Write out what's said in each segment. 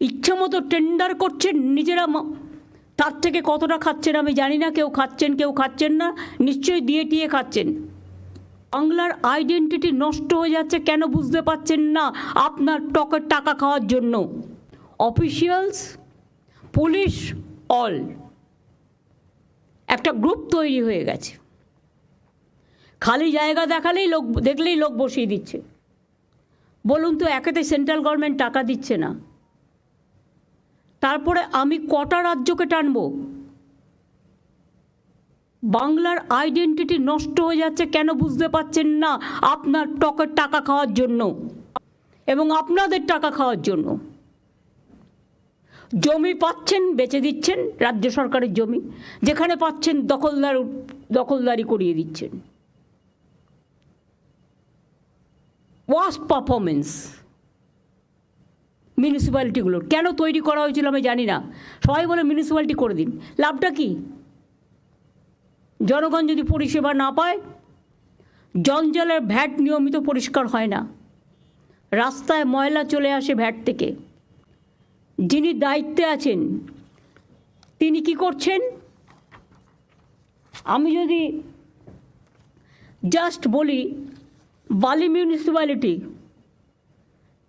ইচ্ছা মতো টেন্ডার করছেন নিজেরা তার থেকে কতটা খাচ্ছেন আমি জানি না, কেউ খাচ্ছেন কেউ খাচ্ছেন না, নিশ্চয়ই দিয়ে টিয়ে খাচ্ছেন। বাংলার আইডেন্টিটি নষ্ট হয়ে যাচ্ছে কেন বুঝতে পারছেন না আপনার টকের টাকা খাওয়ার জন্য। অফিসিয়ালস পুলিশ অল একটা গ্রুপ তৈরি হয়ে গেছে। খালি জায়গা দেখালেই লোক, দেখলেই লোক বসিয়ে দিচ্ছে। বলুন তো, একেতে সেন্ট্রাল গভর্নমেন্ট টাকা দিচ্ছে না। তারপরে আমি কটা রাজ্যকে টানবো? বাংলার আইডেন্টিটি নষ্ট হয়ে যাচ্ছে কেন বুঝতে পারছেন না আপনার টকের টাকা খাওয়ার জন্য এবং আপনাদের টাকা খাওয়ার জন্য। জমি পাচ্ছেন, বেচে দিচ্ছেন, রাজ্য সরকারের জমি, যেখানে পাচ্ছেন দখলদার, দখলদারি করিয়ে দিচ্ছেন। ওয়াস্ট পারফরমেন্স মিউনিসিপ্যালিটিগুলোর। কেন তৈরি করা হয়েছিল আমি জানি না। সবাই বলে মিউনিসিপ্যালিটি করে দিন। লাভটা কি? জনগণ যদি পরিষেবা না পায়, জঞ্জালের ভ্যাট নিয়মিত পরিষ্কার হয় না। রাস্তায় ময়লা চলে আসে ভ্যাট থেকে। যিনি দায়িত্বে আছেন, তিনি কি করছেন? আমি যদি জাস্ট বলি, বালি মিউনিসিপ্যালিটি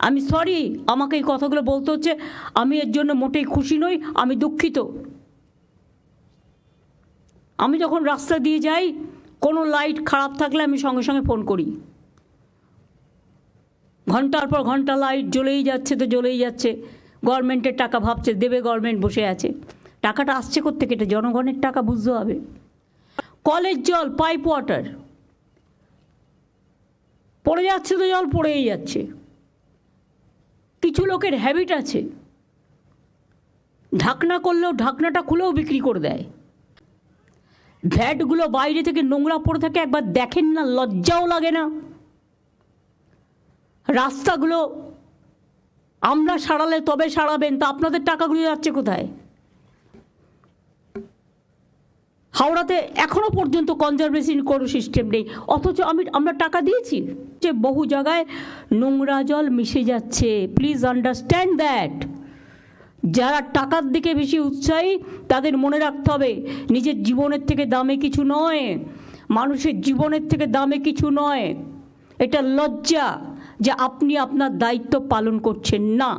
আমি সরি আমাকে এই কথাগুলো বলতে হচ্ছে, আমি এর জন্য মোটেই খুশি নই, আমি দুঃখিত। আমি যখন রাস্তা দিয়ে যাই, কোনো লাইট খারাপ থাকলে আমি সঙ্গে সঙ্গে ফোন করি। ঘণ্টার পর ঘণ্টা লাইট জ্বলেই যাচ্ছে তো জ্বলেই যাচ্ছে গভর্নমেন্টের টাকা ভাবছে, দেবে গভর্নমেন্ট বসে আছে। টাকাটা আসছে কোথেকে এটা জনগণের টাকা, বুঝতে হবে। কলের জল পাইপ ওয়াটার পড়ে যাচ্ছে তো জল, পড়েই যাচ্ছে। কিছু লোকের হ্যাবিট আছে। ঢাকনা করলেও ঢাকনাটা খুলেও বিক্রি করে দেয়। ভ্যাটগুলো বাইরে থেকে নোংরা পড়ে থাকে, একবার দেখেন না, লজ্জাও লাগে না। রাস্তাগুলো আমরা সারালে তবে সারাবেন, তা আপনাদের টাকাগুলো যাচ্ছে কোথায়? হাওড়াতে এখনও পর্যন্ত কনজারভেশন কোনো সিস্টেম নেই। অথচ আমি, আমরা টাকা দিয়েছি যে বহু জায়গায় নোংরা জল মিশে যাচ্ছে। প্লিজ আন্ডারস্ট্যান্ড দ্যাট যারা টাকার দিকে বেশি উৎসাহী, তাদের মনে রাখতে হবে, নিজের জীবনের থেকে দামে কিছু নয়। মানুষের জীবনের থেকে দামে কিছু নয়। এটা লজ্জা যে আপনি আপনার দায়িত্ব পালন করছেন না।